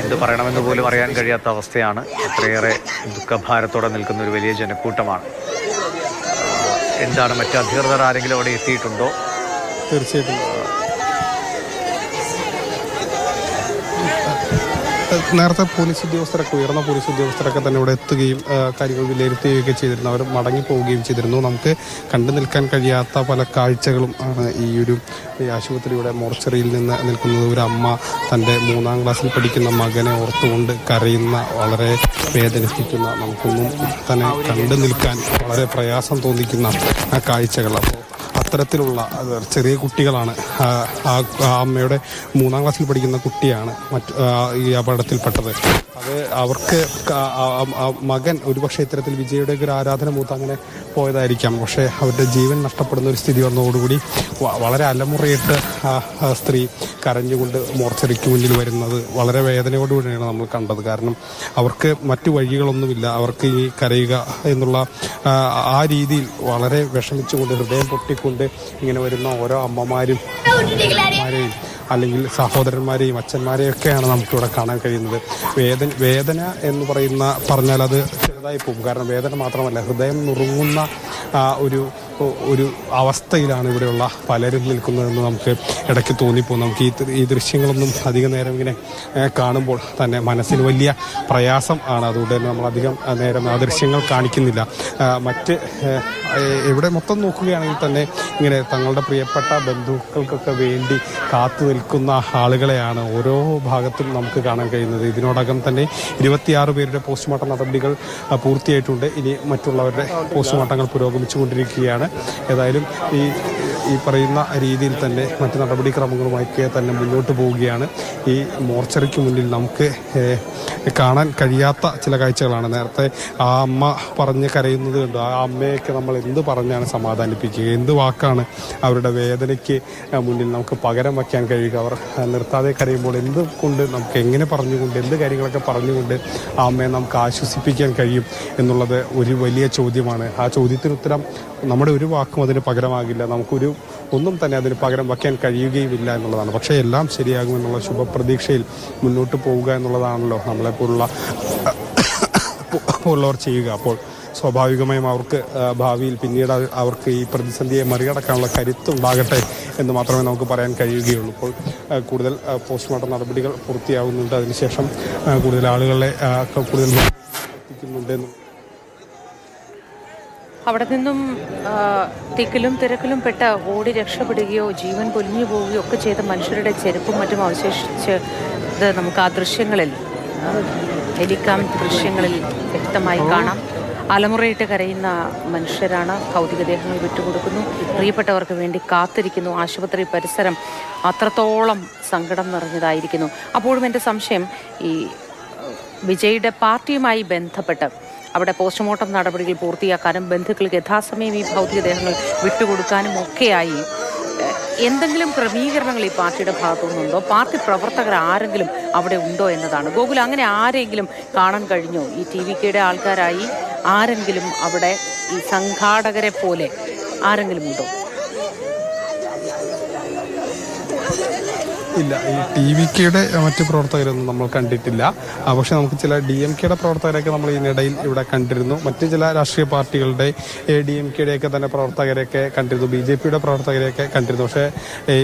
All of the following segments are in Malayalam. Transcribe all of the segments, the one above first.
എന്ത് പറയണമെന്ന് പോലും അറിയാൻ കഴിയാത്ത അവസ്ഥയാണ് അത്രയേറെ ദുഃഖഭാരത്തോടെ നിൽക്കുന്ന ഒരു വലിയ ജനക്കൂട്ടമാണ്. എന്താണ് മറ്റു അധികൃതർ ആരെങ്കിലും അവിടെ എത്തിയിട്ടുണ്ടോ? തീർച്ചയായിട്ടും. നേരത്തെ പോലീസ് ഉദ്യോഗസ്ഥരൊക്കെ ഉയർന്ന പോലീസ് ഉദ്യോഗസ്ഥരൊക്കെ തന്നെ ഇവിടെ എത്തുകയും കാര്യങ്ങൾ വിലയിരുത്തുകയൊക്കെ ചെയ്തിരുന്നു. അവർ മടങ്ങി പോവുകയും ചെയ്തിരുന്നു. നമുക്ക് കണ്ടു നിൽക്കാൻ കഴിയാത്ത പല കാഴ്ചകളും ആണ് ഈ ഒരു ആശുപത്രിയുടെ മോർച്ചറിയിൽ നിന്ന് നിൽക്കുന്നത്. ഒരു അമ്മ തന്റെ മൂന്നാം ക്ലാസ്സിൽ പഠിക്കുന്ന മകനെ ഓർത്തുകൊണ്ട് കരയുന്ന വളരെ വേദനിപ്പിക്കുന്ന നമുക്കൊന്നും തന്നെ കണ്ടു നിൽക്കാൻ വളരെ പ്രയാസം തോന്നിക്കുന്ന ആ കാഴ്ചകൾ അപ്പോൾ അത്തരത്തിലുള്ള ചെറിയ കുട്ടികളാണ്. ആ അമ്മയുടെ മൂന്നാം ക്ലാസ്സിൽ പഠിക്കുന്ന കുട്ടിയാണ് മറ്റ് ഈ അപകടത്തിൽപ്പെട്ടത്. അത് അവർക്ക് മകൻ ഒരുപക്ഷെ ഇത്തരത്തിൽ വിജയുടെ ഒരു ആരാധന മൂത്ത് അങ്ങനെ പോയതായിരിക്കാം. പക്ഷേ അവരുടെ ജീവൻ നഷ്ടപ്പെടുന്ന ഒരു സ്ഥിതി വന്നതോടുകൂടി വളരെ അലമുറയിട്ട് ആ സ്ത്രീ കരഞ്ഞുകൊണ്ട് മോർച്ചറിക്ക് മുന്നിൽ വരുന്നത് വളരെ വേദനയോടുകൂടിയാണ് നമ്മൾ കണ്ടത്. കാരണം അവർക്ക് മറ്റു വഴികളൊന്നുമില്ല. അവർക്ക് ഈ കരയുക എന്നുള്ള ആ, രീതിയിൽ വളരെ വിഷമിച്ചുകൊണ്ട് ഹൃദയം പൊട്ടിക്കൊണ്ട് ഇങ്ങനെ വരുന്ന ഓരോ അമ്മമാരും അല്ലെങ്കിൽ സഹോദരന്മാരെയും അച്ഛന്മാരെയും ഒക്കെയാണ് നമുക്കിവിടെ കാണാൻ കഴിയുന്നത്. വേദന വേദന എന്ന് പറയുന്ന പറഞ്ഞാൽ അത് ചെറുതായി പോകും. കാരണം വേദന മാത്രമല്ല ഹൃദയം നുറുങ്ങുന്ന ഒരു ഒരു അവസ്ഥയിലാണ് ഇവിടെയുള്ള പലരും നിൽക്കുന്നതെന്ന് നമുക്ക് ഇടയ്ക്ക് തോന്നിപ്പോകും. നമുക്ക് ഈ ഈ ദൃശ്യങ്ങളൊന്നും അധിക നേരം ഇങ്ങനെ കാണുമ്പോൾ തന്നെ മനസ്സിന് വലിയ പ്രയാസം ആണ്. അതുകൊണ്ട് തന്നെ നമ്മൾ അധികം നേരം ആ ദൃശ്യങ്ങൾ കാണിക്കുന്നില്ല. മറ്റ് എവിടെ മൊത്തം നോക്കുകയാണെങ്കിൽ തന്നെ ഇങ്ങനെ തങ്ങളുടെ പ്രിയപ്പെട്ട ബന്ധുക്കൾക്കൊക്കെ വേണ്ടി കാത്തു നിൽക്കുന്ന ആളുകളെയാണ് ഓരോ ഭാഗത്തും നമുക്ക് കാണാൻ കഴിയുന്നത്. ഇതിനോടകം തന്നെ ഇരുപത്തിയാറ് പേരുടെ പോസ്റ്റ്മോർട്ടം നടപടികൾ പൂർത്തിയായിട്ടുണ്ട്. ഇനി മറ്റുള്ളവരുടെ പോസ്റ്റ്മോർട്ടങ്ങൾ പുരോഗമിച്ചുകൊണ്ടിരിക്കുകയാണ്. ഏതായാലും ഈ ഈ പറയുന്ന രീതിയിൽ തന്നെ മറ്റ് നടപടിക്രമങ്ങളുമായിക്കെ തന്നെ മുന്നോട്ട് പോവുകയാണ്. ഈ മോർച്ചറിക്ക് മുന്നിൽ നമുക്ക് കാണാൻ കഴിയാത്ത ചില കാഴ്ചകളാണ്. നേരത്തെ ആ അമ്മ പറഞ്ഞ് കരയുന്നത് കണ്ടു. ആ അമ്മയൊക്കെ നമ്മൾ എന്ത് പറഞ്ഞാണ് സമാധാനിപ്പിക്കുക? എന്ത് വാക്കാണ് അവരുടെ വേദനയ്ക്ക് മുന്നിൽ നമുക്ക് പകരം വയ്ക്കാൻ കഴിയുക. അവർ നിർത്താതെ കരയുമ്പോൾ എന്ത് കൊണ്ട് നമുക്ക് എങ്ങനെ പറഞ്ഞുകൊണ്ട് എന്ത് കാര്യങ്ങളൊക്കെ പറഞ്ഞുകൊണ്ട് ആ അമ്മയെ നമുക്ക് ആശ്വസിപ്പിക്കാൻ കഴിയും എന്നുള്ളത് ഒരു വലിയ ചോദ്യമാണ്. ആ ചോദ്യത്തിന് ഉത്തരം നമ്മുടെ ഒരു വാക്കും അതിന് പകരമാകില്ല. നമുക്കൊരു ഒന്നും തന്നെ അതിന് പകരം വയ്ക്കാൻ കഴിയുകയുമില്ല എന്നുള്ളതാണ്. പക്ഷേ എല്ലാം ശരിയാകുമെന്നുള്ള ശുഭപ്രതീക്ഷയിൽ മുന്നോട്ട് പോവുക എന്നുള്ളതാണല്ലോ നമ്മളെപ്പോലുള്ള ഉള്ളവർ ചെയ്യുക. അപ്പോൾ സ്വാഭാവികമായും അവർക്ക് ഭാവിയിൽ പിന്നീട് അവർക്ക് ഈ പ്രതിസന്ധിയെ മറികടക്കാനുള്ള കരുത്തുണ്ടാകട്ടെ എന്ന് മാത്രമേ നമുക്ക് പറയാൻ കഴിയുകയുള്ളൂ. ഇപ്പോൾ കൂടുതൽ പോസ്റ്റ്മോർട്ടം നടപടികൾ പൂർത്തിയാകുന്നുണ്ട് അതിനുശേഷം കൂടുതൽ ആളുകളെ കൂടുതൽ എത്തിക്കുന്നുണ്ടെന്നും. അവിടെ നിന്നും തിക്കിലും തിരക്കിലും പെട്ട ഓടി രക്ഷപ്പെടുകയോ ജീവൻ പൊലിഞ്ഞു പോവുകയോ ഒക്കെ ചെയ്ത മനുഷ്യരുടെ ചെരുപ്പും മറ്റും അവശേഷിച്ച് നമുക്ക് ആ ദൃശ്യങ്ങളിൽ ഹെലികാം ദൃശ്യങ്ങളിൽ വ്യക്തമായി കാണാം. അലമുറയിട്ട് കരയുന്ന മനുഷ്യരാണ്. ഭൗതികദേഹങ്ങൾ വിട്ടുകൊടുക്കുന്നു. പ്രിയപ്പെട്ടവർക്ക് വേണ്ടി കാത്തിരിക്കുന്നു. ആശുപത്രി പരിസരം അത്രത്തോളം സങ്കടം നിറഞ്ഞതായിരിക്കുന്നു. അപ്പോഴും എന്റെ സംശയം ഈ വിജയുടെ പാർട്ടിയുമായി ബന്ധപ്പെട്ട് അവിടെ പോസ്റ്റ്മോർട്ടം നടപടികൾ പൂർത്തിയാക്കാനും ബന്ധുക്കൾക്ക് യഥാസമയം ഈ ഭൗതികദേഹങ്ങൾ വിട്ടുകൊടുക്കാനും ഒക്കെയായി എന്തെങ്കിലും ക്രമീകരണങ്ങൾ ഈ പാർട്ടിയുടെ ഭാഗത്തു നിന്നുണ്ടോ പാർട്ടി പ്രവർത്തകർ ആരെങ്കിലും അവിടെ ഉണ്ടോ എന്നതാണ്. ഗോകുൽ അങ്ങനെ ആരെങ്കിലും കാണാൻ കഴിഞ്ഞോ? ഈ ടി വി കെയുടെ ആൾക്കാരായി ആരെങ്കിലും അവിടെ ഈ സംഘാടകരെ പോലെ ആരെങ്കിലും ഉണ്ടോ? ഇല്ല ഈ ടി വി കെയുടെ മറ്റ് പ്രവർത്തകരൊന്നും നമ്മൾ കണ്ടിട്ടില്ല. പക്ഷെ നമുക്ക് ചില ഡി എം കെയുടെ പ്രവർത്തകരെയൊക്കെ നമ്മൾ ഇതിനിടയിൽ ഇവിടെ കണ്ടിരുന്നു. മറ്റ് ചില രാഷ്ട്രീയ പാർട്ടികളുടെ ഡി എം കെയുടെയൊക്കെ തന്നെ പ്രവർത്തകരെയൊക്കെ കണ്ടിരുന്നു. ബി ജെ പിയുടെ പ്രവർത്തകരെയൊക്കെ കണ്ടിരുന്നു. പക്ഷേ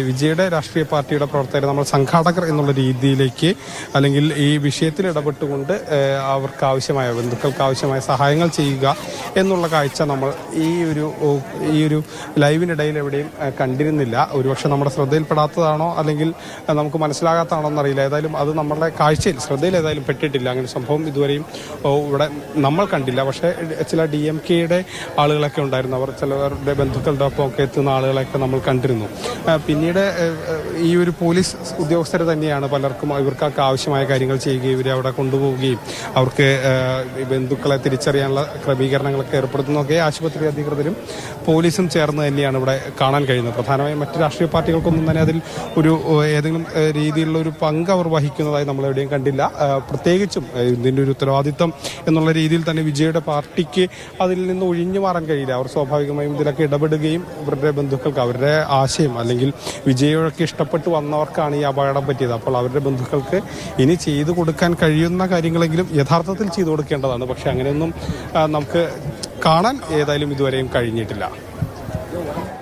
വിജയുടെ രാഷ്ട്രീയ പാർട്ടിയുടെ പ്രവർത്തകരെ നമ്മൾ സംഘാടകർ എന്നുള്ള രീതിയിലേക്ക് അല്ലെങ്കിൽ ഈ വിഷയത്തിൽ ഇടപെട്ടുകൊണ്ട് അവർക്ക് ആവശ്യമായ ബന്ധുക്കൾക്ക് ആവശ്യമായ സഹായങ്ങൾ ചെയ്യുക എന്നുള്ള കാഴ്ച നമ്മൾ ഈ ഒരു ഈ ഒരു ലൈവിനിടയിൽ എവിടെയും കണ്ടിരുന്നില്ല. ഒരുപക്ഷെ നമ്മുടെ ശ്രദ്ധയിൽപ്പെടാത്തതാണോ അല്ലെങ്കിൽ നമുക്ക് മനസ്സിലാകാത്തതാണോ എന്നറിയില്ല ഏതായാലും അത് നമ്മളുടെ കാഴ്ചയിൽ ശ്രദ്ധയിൽ ഏതായാലും പെട്ടിട്ടില്ല. അങ്ങനെ സംഭവം ഇതുവരെയും ഇവിടെ നമ്മൾ കണ്ടില്ല. പക്ഷേ ചില ഡി എം കെയുടെ ആളുകളൊക്കെ ഉണ്ടായിരുന്നു. അവർ ചിലവരുടെ ബന്ധുക്കളുടെ ഒപ്പം ഒക്കെ എത്തുന്ന ആളുകളെയൊക്കെ നമ്മൾ കണ്ടിരുന്നു. പിന്നീട് ഈ ഒരു പോലീസ് ഉദ്യോഗസ്ഥർ തന്നെയാണ് പലർക്കും ഇവർക്കൊക്കെ ആവശ്യമായ കാര്യങ്ങൾ ചെയ്യുകയും ഇവരെ അവിടെ കൊണ്ടുപോവുകയും അവർക്ക് ബന്ധുക്കളെ തിരിച്ചറിയാനുള്ള ക്രമീകരണങ്ങളൊക്കെ ഏർപ്പെടുത്തുന്നതൊക്കെ ആശുപത്രി അധികൃതരും പോലീസും ചേർന്ന് തന്നെയാണ് ഇവിടെ കാണാൻ കഴിയുന്നത്. പ്രധാനമായും മറ്റ് രാഷ്ട്രീയ പാർട്ടികൾക്കൊന്നും തന്നെ അതിൽ ഒരു ഏതെങ്കിലും രീതിയിലുള്ള ഒരു പങ്ക് അവർ വഹിക്കുന്നതായി നമ്മൾ എവിടെയും കണ്ടില്ല. പ്രത്യേകിച്ചും ഇതിന്റെ ഒരു ഉത്തരവാദിത്തം എന്നുള്ള രീതിയിൽ തന്നെ വിജയുടെ പാർട്ടിക്ക് അതിൽ നിന്ന് ഒഴിഞ്ഞു മാറാൻ കഴിയില്ല. അവർ സ്വാഭാവികമായും ഇതിലൊക്കെ ഇടപെടുകയും ഇവരുടെ ബന്ധുക്കൾക്ക് അവരുടെ ആശയം അല്ലെങ്കിൽ വിജയൊക്കെ ഇഷ്ടപ്പെട്ട് വന്നവർക്കാണ് ഈ അപകടം പറ്റിയത്. അപ്പോൾ അവരുടെ ബന്ധുക്കൾക്ക് ഇനി ചെയ്തു കൊടുക്കാൻ കഴിയുന്ന കാര്യങ്ങളെങ്കിലും യഥാർത്ഥത്തിൽ ചെയ്തു കൊടുക്കേണ്ടതാണ്. പക്ഷെ അങ്ങനെയൊന്നും നമുക്ക് കാണാൻ ഏതായാലും ഇതുവരെയും കഴിഞ്ഞിട്ടില്ല.